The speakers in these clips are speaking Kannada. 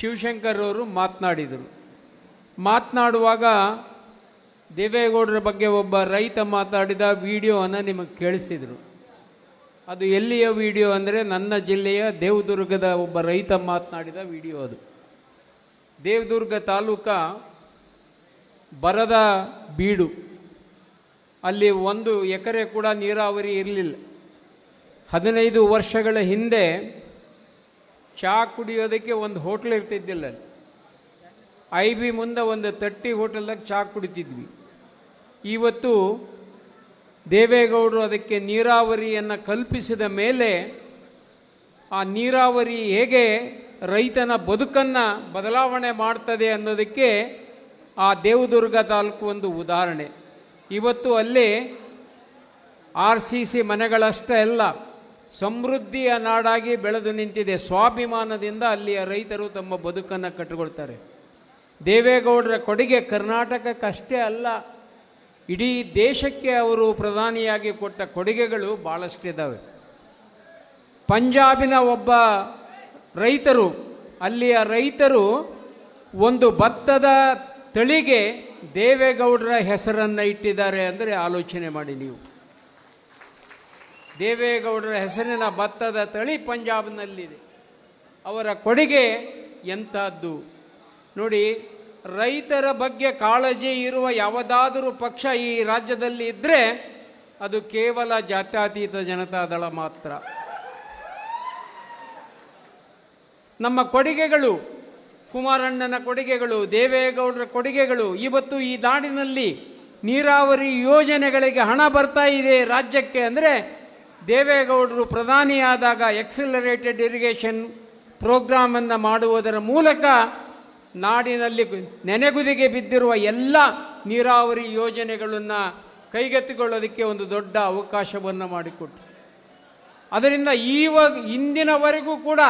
ಶಿವಶಂಕರ್ ಅವರು ಮಾತನಾಡಿದರು. ಮಾತನಾಡುವಾಗ ದೇವೇಗೌಡರ ಬಗ್ಗೆ ಒಬ್ಬ ರೈತ ಮಾತಾಡಿದ ವಿಡಿಯೋವನ್ನು ನಿಮಗೆ ಕೇಳಿಸಿದರು. ಅದು ಎಲ್ಲಿಯ ವಿಡಿಯೋ ಅಂದರೆ ನನ್ನ ಜಿಲ್ಲೆಯ ದೇವದುರ್ಗದ ಒಬ್ಬ ರೈತ ಮಾತನಾಡಿದ ವಿಡಿಯೋ ಅದು. ದೇವದುರ್ಗ ತಾಲೂಕ ಬರದ ಬೀಡು. ಅಲ್ಲಿ ಒಂದು ಎಕರೆ ಕೂಡ ನೀರಾವರಿ ಇರಲಿಲ್ಲ. ಹದಿನೈದು ವರ್ಷಗಳ ಹಿಂದೆ ಚಹಾ ಕುಡಿಯೋದಕ್ಕೆ ಒಂದು ಹೋಟ್ಲ್ ಇರ್ತಿದ್ದಿಲ್ಲ ಐ ಬಿ ಮುಂದೆ ಒಂದು ತಟ್ಟಿ ಹೋಟೆಲ್ದಾಗ ಚಹಾ ಕುಡಿತಿದ್ವಿ. ಇವತ್ತು ದೇವೇಗೌಡರು ಅದಕ್ಕೆ ನೀರಾವರಿಯನ್ನು ಕಲ್ಪಿಸಿದ ಮೇಲೆ ಆ ನೀರಾವರಿ ಹೇಗೆ ರೈತನ ಬದುಕನ್ನು ಬದಲಾವಣೆ ಮಾಡ್ತದೆ ಅನ್ನೋದಕ್ಕೆ ಆ ದೇವದುರ್ಗ ತಾಲೂಕು ಒಂದು ಉದಾಹರಣೆ. ಇವತ್ತು ಅಲ್ಲಿ ಆರ್ ಸಿ ಸಿ ಮನೆಗಳಷ್ಟೇ ಅಲ್ಲ ಸಮೃದ್ಧಿಯ ನಾಡಾಗಿ ಬೆಳೆದು ನಿಂತಿದೆ. ಸ್ವಾಭಿಮಾನದಿಂದ ಅಲ್ಲಿಯ ರೈತರು ತಮ್ಮ ಬದುಕನ್ನು ಕಟ್ಟಿಕೊಳ್ತಾರೆ. ದೇವೇಗೌಡರ ಕೊಡುಗೆ ಕರ್ನಾಟಕಕ್ಕಷ್ಟೇ ಅಲ್ಲ, ಇಡೀ ದೇಶಕ್ಕೆ ಅವರು ಪ್ರಧಾನಿಯಾಗಿ ಕೊಟ್ಟ ಕೊಡುಗೆಗಳು ಭಾಳಷ್ಟಿದ್ದಾವೆ ಪಂಜಾಬಿನ ಒಬ್ಬ ರೈತರು, ಅಲ್ಲಿಯ ರೈತರು ಒಂದು ಭತ್ತದ ತಳಿಗೆ ದೇವೇಗೌಡರ ಹೆಸರನ್ನು ಇಟ್ಟಿದ್ದಾರೆ ಅಂದರೆ ಆಲೋಚನೆ ಮಾಡಿ ನೀವು. ದೇವೇಗೌಡರ ಹೆಸರಿನ ಭತ್ತದ ತಳಿ ಪಂಜಾಬ್ನಲ್ಲಿದೆ. ಅವರ ಕೊಡುಗೆ ಎಂಥದ್ದು? ನೋಡಿ, ರೈತರ ಬಗ್ಗೆ ಕಾಳಜಿ ಇರುವ ಯಾವುದಾದರೂ ಪಕ್ಷ ಈ ರಾಜ್ಯದಲ್ಲಿ ಇದ್ದರೆ ಅದು ಕೇವಲ ಜಾತ್ಯತೀತ ಜನತಾದಳ ಮಾತ್ರ. ನಮ್ಮ ಕೊಡುಗೆಗಳು, ಕುಮಾರಣ್ಣನ ಕೊಡುಗೆಗಳು, ದೇವೇಗೌಡರ ಕೊಡುಗೆಗಳು, ಇವತ್ತು ಈ ನಾಡಿನಲ್ಲಿ ನೀರಾವರಿ ಯೋಜನೆಗಳಿಗೆ ಹಣ ಬರ್ತಾ ಇದೆ ರಾಜ್ಯಕ್ಕೆ ಅಂದರೆ ದೇವೇಗೌಡರು ಪ್ರಧಾನಿಯಾದಾಗ ಎಕ್ಸಿಲರೇಟೆಡ್ ಇರಿಗೇಷನ್ ಪ್ರೋಗ್ರಾಮನ್ನು ಮಾಡುವುದರ ಮೂಲಕ ನಾಡಿನಲ್ಲಿ ನೆನೆಗುದಿಗೆ ಬಿದ್ದಿರುವ ಎಲ್ಲ ನೀರಾವರಿ ಯೋಜನೆಗಳನ್ನು ಕೈಗೆತ್ತಿಕೊಳ್ಳೋದಕ್ಕೆ ಒಂದು ದೊಡ್ಡ ಅವಕಾಶವನ್ನು ಮಾಡಿಕೊಟ್ಟು ಅದರಿಂದ ಈವಾಗ, ಇಂದಿನವರೆಗೂ ಕೂಡ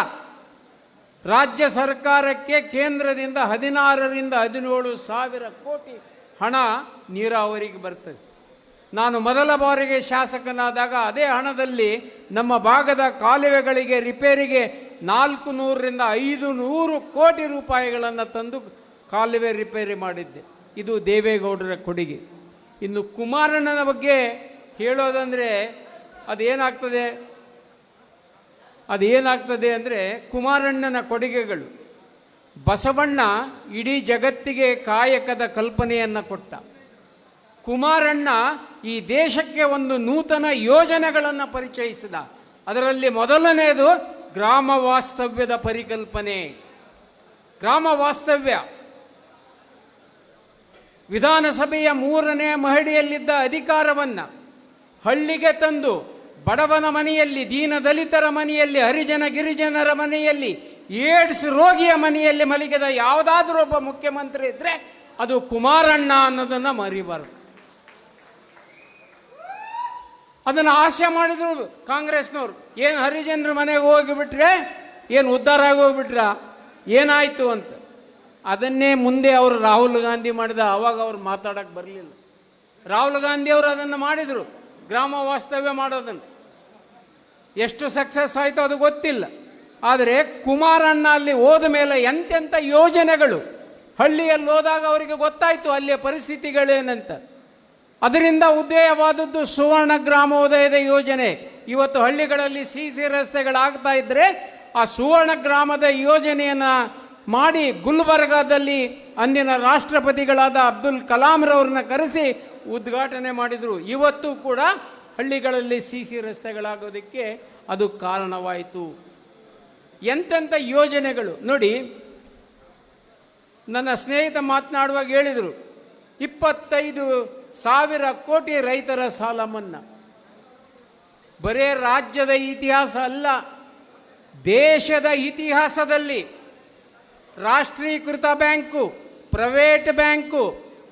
ರಾಜ್ಯ ಸರ್ಕಾರಕ್ಕೆ ಕೇಂದ್ರದಿಂದ ಹದಿನಾರರಿಂದ ಹದಿನೇಳು ಸಾವಿರ ಕೋಟಿ ಹಣ ನೀರಾವರಿಗೆ ಬರ್ತದೆ. ನಾನು ಮೊದಲ ಬಾರಿಗೆ ಶಾಸಕನಾದಾಗ ಅದೇ ಹಣದಲ್ಲಿ ನಮ್ಮ ಭಾಗದ ಕಾಲುವೆಗಳಿಗೆ, ರಿಪೇರಿಗೆ ನಾಲ್ಕು ನೂರರಿಂದ ಐದು ನೂರು ಕೋಟಿ ರೂಪಾಯಿಗಳನ್ನು ತಂದು ಕಾಲುವೆ ರಿಪೇರಿ ಮಾಡಿದ್ದೆ. ಇದು ದೇವೇಗೌಡರ ಕೊಡುಗೆ. ಇನ್ನು ಕುಮಾರಣ್ಣನ ಬಗ್ಗೆ ಹೇಳೋದಂದರೆ ಅದೇನಾಗ್ತದೆ? ಅದೇನಾಗ್ತದೆ ಅಂದರೆ ಕುಮಾರಣ್ಣನ ಕೊಡುಗೆಗಳು. ಬಸವಣ್ಣ ಇಡೀ ಜಗತ್ತಿಗೆ ಕಾಯಕದ ಕಲ್ಪನೆಯನ್ನು ಕೊಟ್ಟ. ಕುಮಾರಣ್ಣ ಈ ದೇಶಕ್ಕೆ ಒಂದು ನೂತನ ಯೋಜನೆಗಳನ್ನು ಪರಿಚಯಿಸಿದ. ಅದರಲ್ಲಿ ಮೊದಲನೆಯದು ಗ್ರಾಮ ವಾಸ್ತವ್ಯದ ಪರಿಕಲ್ಪನೆ. ಗ್ರಾಮ ವಾಸ್ತವ್ಯ. ವಿಧಾನಸಭೆಯ ಮೂರನೇ ಮಹಡಿಯಲ್ಲಿದ್ದ ಅಧಿಕಾರವನ್ನು ಹಳ್ಳಿಗೆ ತಂದು ಬಡವನ ಮನೆಯಲ್ಲಿ, ದೀನ ದಲಿತರ ಮನೆಯಲ್ಲಿ, ಹರಿಜನ ಗಿರಿಜನರ ಮನೆಯಲ್ಲಿ, ಏಡ್ಸ್ ರೋಗಿಯ ಮನೆಯಲ್ಲಿ ಮಲಗಿದ ಯಾವುದಾದ್ರೂ ಒಬ್ಬ ಮುಖ್ಯಮಂತ್ರಿ ಇದ್ದರೆ ಅದು ಕುಮಾರಣ್ಣ ಅನ್ನೋದನ್ನು ಮರಿಬಾರದು. ಅದನ್ನು ಆಸೆ ಮಾಡಿದ್ರು ಕಾಂಗ್ರೆಸ್ನವ್ರು. ಏನು ಹರಿಜನರ ಮನೆಗೆ ಹೋಗಿಬಿಟ್ರೆ ಏನು ಉದ್ಧಾರ ಆಗಿ ಏನಾಯಿತು ಅಂತ. ಅದನ್ನೇ ಮುಂದೆ ಅವರು ರಾಹುಲ್ ಗಾಂಧಿ ಮಾಡಿದ ಆವಾಗ ಅವ್ರು ಮಾತಾಡಕ್ಕೆ ಬರಲಿಲ್ಲ. ರಾಹುಲ್ ಗಾಂಧಿ ಅವರು ಅದನ್ನು ಮಾಡಿದರು. ಗ್ರಾಮ ವಾಸ್ತವ್ಯ ಮಾಡೋದನ್ನು. ಎಷ್ಟು ಸಕ್ಸಸ್ ಆಯಿತು ಅದು ಗೊತ್ತಿಲ್ಲ. ಆದರೆ ಕುಮಾರಣ್ಣ ಅಲ್ಲಿ ಹೋದ ಮೇಲೆ ಎಂತೆಂಥ ಯೋಜನೆಗಳು. ಹಳ್ಳಿಯಲ್ಲಿ ಹೋದಾಗ ಅವರಿಗೆ ಗೊತ್ತಾಯಿತು ಅಲ್ಲಿಯ ಪರಿಸ್ಥಿತಿಗಳೇನಂತ. ಅದರಿಂದ ಉದಯವಾದದ್ದು ಸುವರ್ಣ ಗ್ರಾಮೋದಯದ ಯೋಜನೆ. ಇವತ್ತು ಹಳ್ಳಿಗಳಲ್ಲಿ ಸಿ ಸಿ ರಸ್ತೆಗಳಾಗ್ತಾ ಇದ್ದರೆ ಆ ಸುವರ್ಣ ಗ್ರಾಮದ ಯೋಜನೆಯನ್ನು ಮಾಡಿ ಗುಲ್ಬರ್ಗಾದಲ್ಲಿ ಅಂದಿನ ರಾಷ್ಟ್ರಪತಿಗಳಾದ ಅಬ್ದುಲ್ ಕಲಾಂರವ್ರನ್ನ ಕರೆಸಿ ಉದ್ಘಾಟನೆ ಮಾಡಿದರು. ಇವತ್ತು ಕೂಡ ಹಳ್ಳಿಗಳಲ್ಲಿ ಸಿ ಸಿ ರಸ್ತೆಗಳಾಗೋದಕ್ಕೆ ಅದು ಕಾರಣವಾಯಿತು. ಎಂತೆಂಥ ಯೋಜನೆಗಳು? ನೋಡಿ, ನನ್ನ ಸ್ನೇಹಿತ ಮಾತನಾಡುವಾಗ ಹೇಳಿದರು, ಇಪ್ಪತ್ತೈದು ಸಾವಿರ ಕೋಟಿ ರೈತರ ಸಾಲ ಮನ್ನಾ. ಬರೇ ರಾಜ್ಯದ ಇತಿಹಾಸ ಅಲ್ಲ, ದೇಶದ ಇತಿಹಾಸದಲ್ಲಿ ರಾಷ್ಟ್ರೀಕೃತ bank, private bank,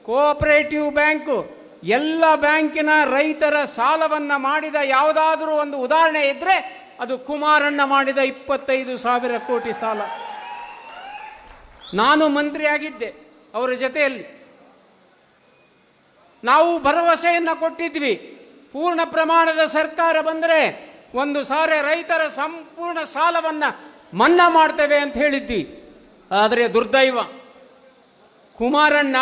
cooperative bank, ಎಲ್ಲ ಬ್ಯಾಂಕಿನ ರೈತರ ಸಾಲವನ್ನು ಮಾಡಿದ ಯಾವುದಾದ್ರೂ ಒಂದು ಉದಾಹರಣೆ ಇದ್ದರೆ ಅದು ಕುಮಾರಣ್ಣ ಮಾಡಿದ ಇಪ್ಪತ್ತೈದು ಸಾವಿರ ಕೋಟಿ ಸಾಲ. ನಾನು ಮಂತ್ರಿಯಾಗಿದ್ದೆ ಅವರ ಜೊತೆಯಲ್ಲಿ. ನಾವು ಭರವಸೆಯನ್ನು ಕೊಟ್ಟಿದ್ವಿ. ಪೂರ್ಣ ಪ್ರಮಾಣದ ಸರ್ಕಾರ ಬಂದರೆ ಒಂದು ಸಾರಿ ರೈತರ ಸಂಪೂರ್ಣ ಸಾಲವನ್ನು ಮನ್ನಾ ಮಾಡ್ತೇವೆ ಅಂತ ಹೇಳಿದ್ವಿ. ಆದರೆ ದುರ್ದೈವ. ಕುಮಾರಣ್ಣ,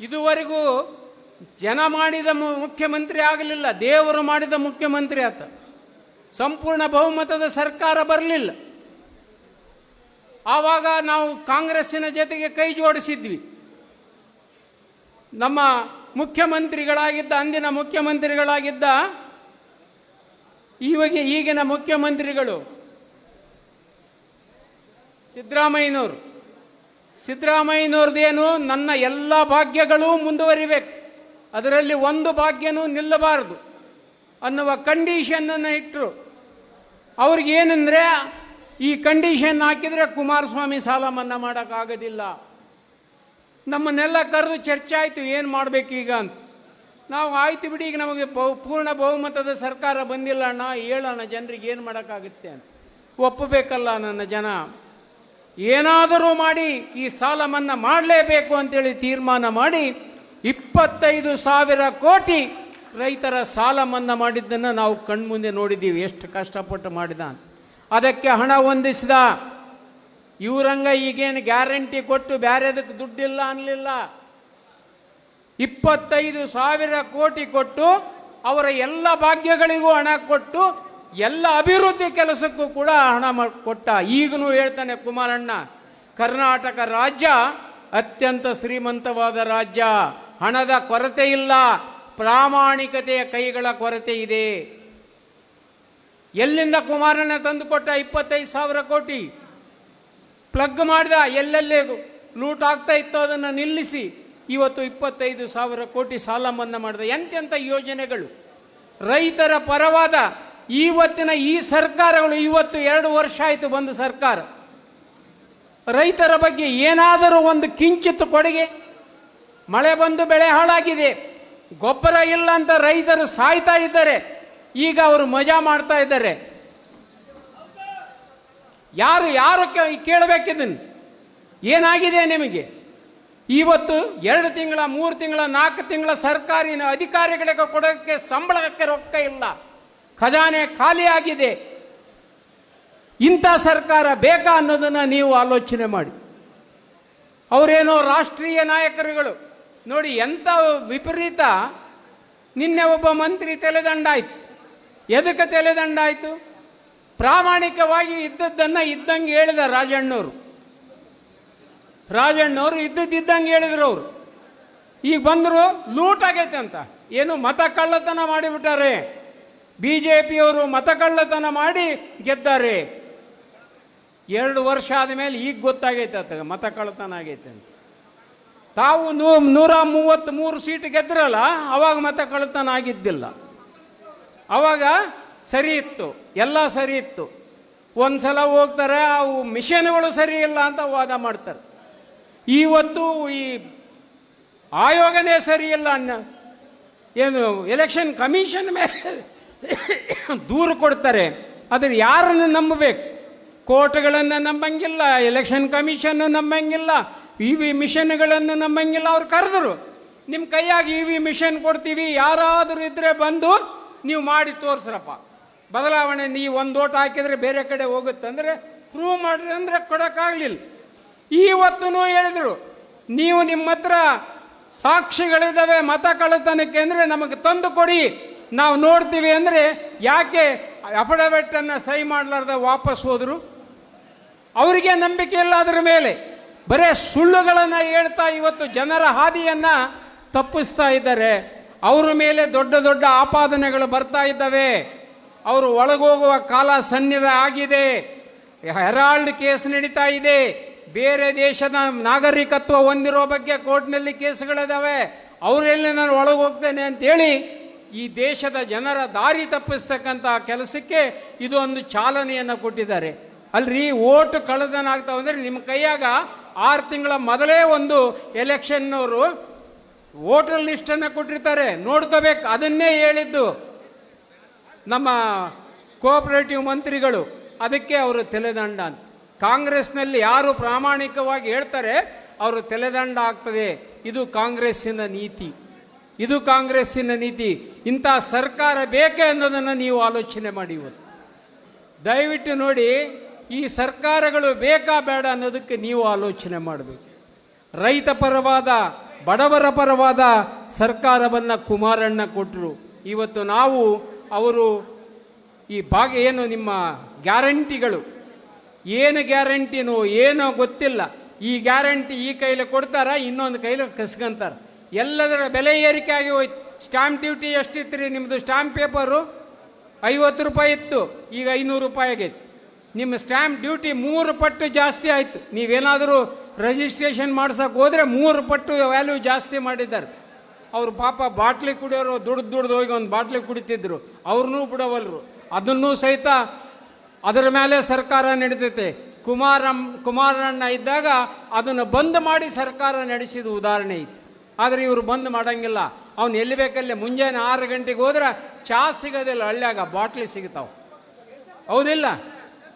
ಇದುವರೆಗೂ ಜನ ಮಾಡಿದ ಮುಖ್ಯಮಂತ್ರಿ ಆಗಲಿಲ್ಲ, ದೇವರು ಮಾಡಿದ ಮುಖ್ಯಮಂತ್ರಿ ಆತ. ಸಂಪೂರ್ಣ ಬಹುಮತದ ಸರ್ಕಾರ ಬರಲಿಲ್ಲ. ಆವಾಗ ನಾವು ಕಾಂಗ್ರೆಸ್ಸಿನ ಜೊತೆಗೆ ಕೈ ಜೋಡಿಸಿದ್ವಿ. ನಮ್ಮ ಮುಖ್ಯಮಂತ್ರಿಗಳಾಗಿದ್ದ, ಅಂದಿನ ಮುಖ್ಯಮಂತ್ರಿಗಳಾಗಿದ್ದ, ಇವಾಗ ಈಗಿನ ಮುಖ್ಯಮಂತ್ರಿಗಳು ಸಿದ್ದರಾಮಯ್ಯನವರು. ಸಿದ್ದರಾಮಯ್ಯನವ್ರದ್ದೇನು, ನನ್ನ ಎಲ್ಲ ಭಾಗ್ಯಗಳು ಮುಂದುವರಿಬೇಕು. ಅದರಲ್ಲಿ ಒಂದು ಭಾಗ್ಯನೂ ನಿಲ್ಲಬಾರದು ಅನ್ನುವ ಕಂಡೀಷನ್ನನ್ನು ಇಟ್ಟರು ಅವ್ರಿಗೇನೆಂದರೆ, ಈ ಕಂಡೀಷನ್ ಹಾಕಿದರೆ ಕುಮಾರಸ್ವಾಮಿ ಸಾಲ ಮನ್ನಾ ಮಾಡೋಕ್ಕಾಗೋದಿಲ್ಲ. ನಮ್ಮನ್ನೆಲ್ಲ ಕರೆದು ಚರ್ಚೆ ಆಯಿತು, ಏನು ಮಾಡಬೇಕೀಗ ಅಂತ. ನಾವು ಆಯ್ತು ಬಿಡಿ, ಈಗ ನಮಗೆ ಬಹು, ಪೂರ್ಣ ಬಹುಮತದ ಸರ್ಕಾರ ಬಂದಿಲ್ಲ ಅಣ್ಣ ಹೇಳೋಣ ಜನರಿಗೆ ಏನು ಮಾಡೋಕ್ಕಾಗುತ್ತೆ ಅಂತ. ಒಪ್ಪಬೇಕಲ್ಲ ನನ್ನ ಜನ. ಏನಾದರೂ ಮಾಡಿ, ಈ ಸಾಲ ಮನ್ನಾ ಮಾಡಲೇಬೇಕು ಅಂತೇಳಿ ತೀರ್ಮಾನ ಮಾಡಿ, ಇಪ್ಪತ್ತೈದು ಸಾವಿರ ಕೋಟಿ ರೈತರ ಸಾಲ ಮನ್ನಾ ಮಾಡಿದ್ದನ್ನು ನಾವು ಕಣ್ಮುಂದೆ ನೋಡಿದ್ದೀವಿ, ಎಷ್ಟು ಕಷ್ಟಪಟ್ಟು ಮಾಡಿದ. ಅದಕ್ಕೆ ಹಣ ಹೊಂದಿಸಿದ ಇವರಂಗ ಈಗೇನು ಗ್ಯಾರಂಟಿ ಕೊಟ್ಟು ಬೇರೆದಕ್ಕೆ ದುಡ್ಡಿಲ್ಲ ಅನ್ನಲಿಲ್ಲ ಇಪ್ಪತ್ತೈದು ಸಾವಿರ ಕೋಟಿ ಕೊಟ್ಟು ಅವರ ಎಲ್ಲ ಭಾಗ್ಯಗಳಿಗೂ ಹಣ ಕೊಟ್ಟು ಎಲ್ಲ ಅಭಿವೃದ್ಧಿ ಕೆಲಸಕ್ಕೂ ಕೂಡ ಹಣ ಕೊಟ್ಟ. ಈಗಲೂ ಹೇಳ್ತಾನೆ ಕುಮಾರಣ್ಣ, ಕರ್ನಾಟಕ ರಾಜ್ಯ ಅತ್ಯಂತ ಶ್ರೀಮಂತವಾದ ರಾಜ್ಯ. ಹಣದ ಕೊರತೆ ಇಲ್ಲ. ಪ್ರಾಮಾಣಿಕತೆಯ ಕೈಗಳ ಕೊರತೆ ಇದೆ. ಎಲ್ಲಿಂದ ಕುಮಾರಣ್ಣ ತಂದು ಕೊಟ್ಟ ಇಪ್ಪತ್ತೈದು ಸಾವಿರ ಕೋಟಿ? ಪ್ಲಗ್ ಮಾಡಿದ, ಎಲ್ಲೆಲ್ಲೇ ಲೂಟ್ ಆಗ್ತಾ ಇತ್ತು ಅದನ್ನು ನಿಲ್ಲಿಸಿ ಇವತ್ತು ಇಪ್ಪತ್ತೈದು ಸಾವಿರ ಕೋಟಿ ಸಾಲ ಮನ್ನಾ ಮಾಡಿದ. ಎಂತೆಂಥ ಯೋಜನೆಗಳು? ರೈತರ ಪರವಾದ ಇವತ್ತಿನ ಈ ಸರ್ಕಾರಗಳು ಇವತ್ತು ಎರಡು ವರ್ಷ ಆಯಿತು ಬಂದು ಸರ್ಕಾರ. ರೈತರ ಬಗ್ಗೆ ಏನಾದರೂ ಒಂದು ಕಿಂಚಿತ್ ಕೊಡುಗೆ. ಮಳೆ ಬಂದು ಬೆಳೆ ಹಾಳಾಗಿದೆ. ಗೊಬ್ಬರ ಇಲ್ಲ ಅಂತ ರೈತರು ಸಾಯ್ತಾ ಇದ್ದಾರೆ. ಈಗ ಅವರು ಮಜಾ ಮಾಡ್ತಾ ಇದ್ದಾರೆ. ಯಾರು ಯಾರು ಕೇ- ಕೇಳಬೇಕಿದನ್ನು ಏನಾಗಿದೆ ನಿಮಗೆ? ಇವತ್ತು ಎರಡು ತಿಂಗಳ, ಮೂರು ತಿಂಗಳ, ನಾಲ್ಕು ತಿಂಗಳ ಸರ್ಕಾರಿ ಅಧಿಕಾರಿಗಳಿಗೆ ಕೊಡೋಕ್ಕೆ ಸಂಬಳಕ್ಕೆ ರೊಕ್ಕ ಇಲ್ಲ. ಖಜಾನೆ ಖಾಲಿಯಾಗಿದೆ ಇಂಥ ಸರ್ಕಾರ ಬೇಕಾ ಅನ್ನೋದನ್ನು ನೀವು ಆಲೋಚನೆ ಮಾಡಿ. ಅವರೇನೋ ರಾಷ್ಟ್ರೀಯ ನಾಯಕರುಗಳು. ನೋಡಿ, ಎಂಥ ವಿಪರೀತ. ನಿನ್ನೆ ಒಬ್ಬ ಮಂತ್ರಿ ತಲೆದಂಡಾಯ್ತು ಎದಕ್ಕೆ ತಲೆದಂಡಾಯ್ತು ಪ್ರಾಮಾಣಿಕವಾಗಿ ಇದ್ದದ್ದನ್ನು ಇದ್ದಂಗೆ ಹೇಳಿದ ರಾಜಣ್ಣವರು. ರಾಜಣ್ಣವರು ಇದ್ದದ್ದಿದ್ದಂಗೆ ಹೇಳಿದ್ರು ಅವರು. ಈಗ ಬಂದರು ಲೂಟ್ ಆಗೈತೆ ಅಂತ. ಏನು ಮತ ಕಳ್ಳತನ ಮಾಡಿಬಿಟ್ಟಾರೆ. ಬಿ ಜೆ ಪಿಯವರು ಮತ ಕಳ್ಳತನ ಮಾಡಿ ಗೆದ್ದಾರೆ. ಎರಡು ವರ್ಷ ಆದಮೇಲೆ ಈಗ ಗೊತ್ತಾಗೈತೆ ಅಂತ ಮತ ಕಳ್ಳತನ ಆಗೈತೆ ಅಂತ. ತಾವು ನೂ, ನೂರ ಮೂವತ್ತ್ ಮೂರು ಸೀಟ್ ಗೆದ್ರಲ್ಲ, ಅವಾಗ ಮತ ಕಳ್ಳತನ ಆಗಿದ್ದಿಲ್ಲ. ಅವಾಗ ಸರಿ ಇತ್ತು, ಎಲ್ಲ ಸರಿ ಇತ್ತು. ಒಂದ್ಸಲ ಹೋಗ್ತಾರೆ, ಅವು ಮಿಷನ್ಗಳು ಸರಿ ಇಲ್ಲ ಅಂತ ವಾದ ಮಾಡ್ತಾರೆ. ಇವತ್ತು ಈ ಆಯೋಗನೇ ಸರಿ ಇಲ್ಲ ಅನ್ನ. ಏನು, ಎಲೆಕ್ಷನ್ ಕಮಿಷನ್ ಮೇಲೆ ದೂರು ಕೊಡ್ತಾರೆ. ಅದ್ರ ಯಾರನ್ನು ನಂಬಬೇಕು? ಕೋರ್ಟ್ಗಳನ್ನು ನಂಬಂಗಿಲ್ಲ, ಎಲೆಕ್ಷನ್ ಕಮಿಷನ್ ನಂಬಂಗಿಲ್ಲ, ಇ ವಿ ಮಿಷನ್ಗಳನ್ನು ನಂಬಂಗಿಲ್ಲ, ಅವ್ರು ಕರೆದ್ರು. ನಿಮ್ಮ ಕೈಯಾಗಿ ಇ ವಿ ಮಿಷನ್ ಕೊಡ್ತೀವಿ, ಯಾರಾದರೂ ಇದ್ರೆ ಬಂದು ನೀವು ಮಾಡಿ ತೋರಿಸ್ರಪ್ಪ. ಬದಲಾವಣೆ ನೀವು ಒಂದು ಓಟ್ ಹಾಕಿದ್ರೆ ಬೇರೆ ಕಡೆ ಹೋಗುತ್ತೆ ಅಂದರೆ ಪ್ರೂವ್ ಮಾಡಿದ್ರೆ ಅಂದರೆ ಕೊಡೋಕ್ಕಾಗಲಿಲ್ಲ. ಇವತ್ತೂ ಹೇಳಿದರು, ನೀವು ನಿಮ್ಮ ಹತ್ರ ಸಾಕ್ಷಿಗಳಿದ್ದಾವೆ, ಮತ ಕಳ್ಳತನಕ್ಕೆ ಅಂದರೆ ನಮಗೆ ತಂದು ಕೊಡಿ. ನಾವು ನೋಡ್ತೀವಿ ಅಂದರೆ ಯಾಕೆ ಅಫಿಡವಿಟನ್ನು ಸಹಿ ಮಾಡಲಾರ್ದ ವಾಪಸ್ ಹೋದರು? ಅವರಿಗೆ ನಂಬಿಕೆ ಇಲ್ಲ ಅದರ ಮೇಲೆ. ಬರೇ ಸುಳ್ಳುಗಳನ್ನು ಹೇಳ್ತಾ ಇವತ್ತು ಜನರ ಹಾದಿಯನ್ನ ತಪ್ಪಿಸ್ತಾ ಇದ್ದಾರೆ. ಅವರ ಮೇಲೆ ದೊಡ್ಡ ದೊಡ್ಡ ಆಪಾದನೆಗಳು ಬರ್ತಾ ಇದ್ದಾವೆ. ಅವರು ಒಳಗೋಗುವ ಕಾಲ ಸನ್ನಿಧ ಆಗಿದೆ. ಹೆರಾಲ್ಡ್ ಕೇಸ್ ನಡೀತಾ ಇದೆ. ಬೇರೆ ದೇಶದ ನಾಗರಿಕತ್ವ ಹೊಂದಿರೋ ಬಗ್ಗೆ ಕೋರ್ಟ್ನಲ್ಲಿ ಕೇಸ್ಗಳಿದಾವೆ. ಅವರೆಲ್ಲ ನಾನು ಒಳಗೋಗ್ತೇನೆ ಅಂತೇಳಿ ಈ ದೇಶದ ಜನರ ದಾರಿ ತಪ್ಪಿಸ್ತಕ್ಕಂಥ ಕೆಲಸಕ್ಕೆ ಇದು ಒಂದು ಚಾಲನೆಯನ್ನು ಕೊಟ್ಟಿದ್ದಾರೆ. ಅಲ್ರಿ, ಓಟು ಕಳೆದನ ಅಂದರೆ ಅಂದ್ರೆ ನಿಮ್ಮ ಕೈಯಾಗ ಆರು ತಿಂಗಳ ಮೊದಲೇ ಒಂದು ಎಲೆಕ್ಷನ್ನವರು ವೋಟರ್ ಲಿಸ್ಟನ್ನು ಕೊಟ್ಟಿರ್ತಾರೆ. ನೋಡ್ಕೋಬೇಕು, ಅದನ್ನೇ ಹೇಳಿದ್ದು. ನಮ್ಮ ಕೋಆಪರೇಟಿವ್ ಮಂತ್ರಿಗಳು, ಅದಕ್ಕೆ ಅವರು ತಲೆದಂಡ ಅಂತ. ಕಾಂಗ್ರೆಸ್ನಲ್ಲಿ ಯಾರು ಪ್ರಾಮಾಣಿಕವಾಗಿ ಹೇಳ್ತಾರೆ, ಅವರು ತಲೆದಂಡ ಆಗ್ತದೆ. ಇದು ಕಾಂಗ್ರೆಸ್ಸಿನ ನೀತಿ. ಇದು ಕಾಂಗ್ರೆಸ್ಸಿನ ನೀತಿ. ಇಂಥ ಸರ್ಕಾರ ಬೇಕೇ ಅನ್ನೋದನ್ನು ನೀವು ಆಲೋಚನೆ ಮಾಡಿ ಇವತ್ತು. ದಯವಿಟ್ಟು ನೋಡಿ, ಈ ಸರ್ಕಾರಗಳು ಬೇಕಾ ಬೇಡ ಅನ್ನೋದಕ್ಕೆ ನೀವು ಆಲೋಚನೆ ಮಾಡಬೇಕು. ರೈತ ಪರವಾದ, ಬಡವರ ಪರವಾದ ಸರ್ಕಾರವನ್ನು ಕುಮಾರಣ್ಣ ಕೊಟ್ಟರು ಇವತ್ತು ನಾವು ಅವರು ಈ ಭಾಗ ಏನು ನಿಮ್ಮ ಗ್ಯಾರಂಟಿಗಳು? ಏನು ಗ್ಯಾರಂಟಿನೋ ಏನೋ ಗೊತ್ತಿಲ್ಲ. ಈ ಗ್ಯಾರಂಟಿ ಈ ಕೈಲಿ ಕೊಡ್ತಾರ? ಇನ್ನೊಂದು ಕೈಲಿ ಕಸ್ಕೊಂತಾರ? ಎಲ್ಲದರ ಬೆಲೆ ಏರಿಕೆ ಆಗಿ ಹೋಯ್ತು. ಸ್ಟಾಂಪ್ ಡ್ಯೂಟಿ ಎಷ್ಟಿತ್ತು ರೀ ನಿಮ್ಮದು ಸ್ಟಾಂಪ್ ಪೇಪರು? ಐವತ್ತು ರೂಪಾಯಿ ಇತ್ತು. ಈಗ ಐನೂರು ರೂಪಾಯಿ ಆಗೈತೆ. ನಿಮ್ಮ ಸ್ಟ್ಯಾಂಪ್ ಡ್ಯೂಟಿ ಮೂರು ಪಟ್ಟು ಜಾಸ್ತಿ ಆಯಿತು. ನೀವೇನಾದರೂ ರಿಜಿಸ್ಟ್ರೇಷನ್ ಮಾಡ್ಸಕ್ಕೆ ಹೋದರೆ ಮೂರು ಪಟ್ಟು ವ್ಯಾಲ್ಯೂ ಜಾಸ್ತಿ ಮಾಡಿದ್ದಾರೆ. ಅವರು ಪಾಪ ಬಾಟ್ಲಿ ಕುಡಿಯೋರು ದುಡ್ದು ದುಡ್ದು ಹೋಗಿ ಒಂದು ಬಾಟ್ಲಿ ಕುಡಿತಿದ್ರು. ಅವ್ರನ್ನೂ ಬಿಡವಲ್ರು. ಅದನ್ನೂ ಸಹಿತ ಅದರ ಮೇಲೆ ಸರ್ಕಾರ ನಡೀತೈತೆ. ಕುಮಾರಂ, ಕುಮಾರಣ್ಣ ಇದ್ದಾಗ ಅದನ್ನು ಬಂದ್ ಮಾಡಿ ಸರ್ಕಾರ ನಡೆಸಿದ ಉದಾಹರಣೆ ಇತ್ತು. ಆದರೆ ಇವರು ಬಂದ್ ಮಾಡೋಂಗಿಲ್ಲ. ಅವ್ನು ಎಲ್ಲಿ ಬೇಕಲ್ಲಿ ಮುಂಜಾನೆ ಆರು ಗಂಟೆಗೆ ಹೋದ್ರೆ ಚಾ ಸಿಗೋದಿಲ್ಲ, ಹಳ್ಳಿಯಾಗ ಬಾಟ್ಲಿ ಸಿಗ್ತಾವೆ. ಹೌದಿಲ್ಲ?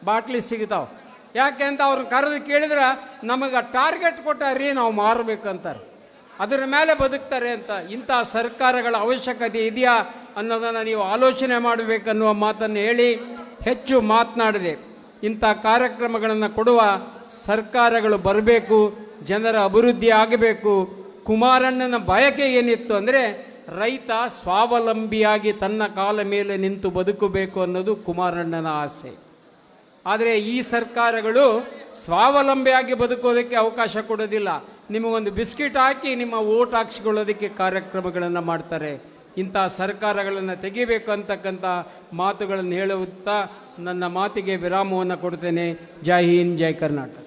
ಬಾಟ್ಲಿ ಸಿಗ್ತಾವೆ. ಯಾಕೆ ಅಂತ ಅವ್ರನ್ನ ಕರೆದು ಕೇಳಿದ್ರೆ ನಮಗೆ ಟಾರ್ಗೆಟ್ ಕೊಟ್ಟಾರ್ರಿ ನಾವು ಮಾರಬೇಕಂತಾರೆ. ಅದರ ಮೇಲೆ ಬದುಕ್ತಾರೆ ಅಂತ ಇಂಥ ಸರ್ಕಾರಗಳ ಅವಶ್ಯಕತೆ ಇದೆಯಾ ಅನ್ನೋದನ್ನು ನೀವು ಆಲೋಚನೆ ಮಾಡಬೇಕನ್ನುವ ಮಾತನ್ನು ಹೇಳಿ ಹೆಚ್ಚು ಮಾತನಾಡಿದೆ. ಇಂಥ ಕಾರ್ಯಕ್ರಮಗಳನ್ನು ಕೊಡುವ ಸರ್ಕಾರಗಳು ಬರಬೇಕು, ಜನರ ಅಭಿವೃದ್ಧಿ ಆಗಬೇಕು. ಕುಮಾರಣ್ಣನ ಬಯಕೆ ಏನಿತ್ತು ಅಂದರೆ ರೈತ ಸ್ವಾವಲಂಬಿಯಾಗಿ ತನ್ನ ಕಾಲ ಮೇಲೆ ನಿಂತು ಬದುಕಬೇಕು ಅನ್ನೋದು ಕುಮಾರಣ್ಣನ ಆಸೆ. ಆದರೆ ಈ ಸರ್ಕಾರಗಳು ಸ್ವಾವಲಂಬಿಯಾಗಿ ಬದುಕೋದಕ್ಕೆ ಅವಕಾಶ ಕೊಡೋದಿಲ್ಲ. ನಿಮಗೊಂದು ಬಿಸ್ಕಿಟ್ ಹಾಕಿ ನಿಮ್ಮ ಓಟ್ ಹಾಕ್ಸ್ಕೊಳ್ಳೋದಕ್ಕೆ ಕಾರ್ಯಕ್ರಮಗಳನ್ನು ಮಾಡ್ತಾರೆ. ಇಂಥ ಸರ್ಕಾರಗಳನ್ನು ತೆಗಿಬೇಕು ಅಂತಕ್ಕಂಥ ಮಾತುಗಳನ್ನು ಹೇಳುತ್ತಾ ನನ್ನ ಮಾತಿಗೆ ವಿರಾಮವನ್ನು ಕೊಡ್ತೇನೆ. ಜೈ ಹಿಂದ್, ಜೈ ಕರ್ನಾಟಕ.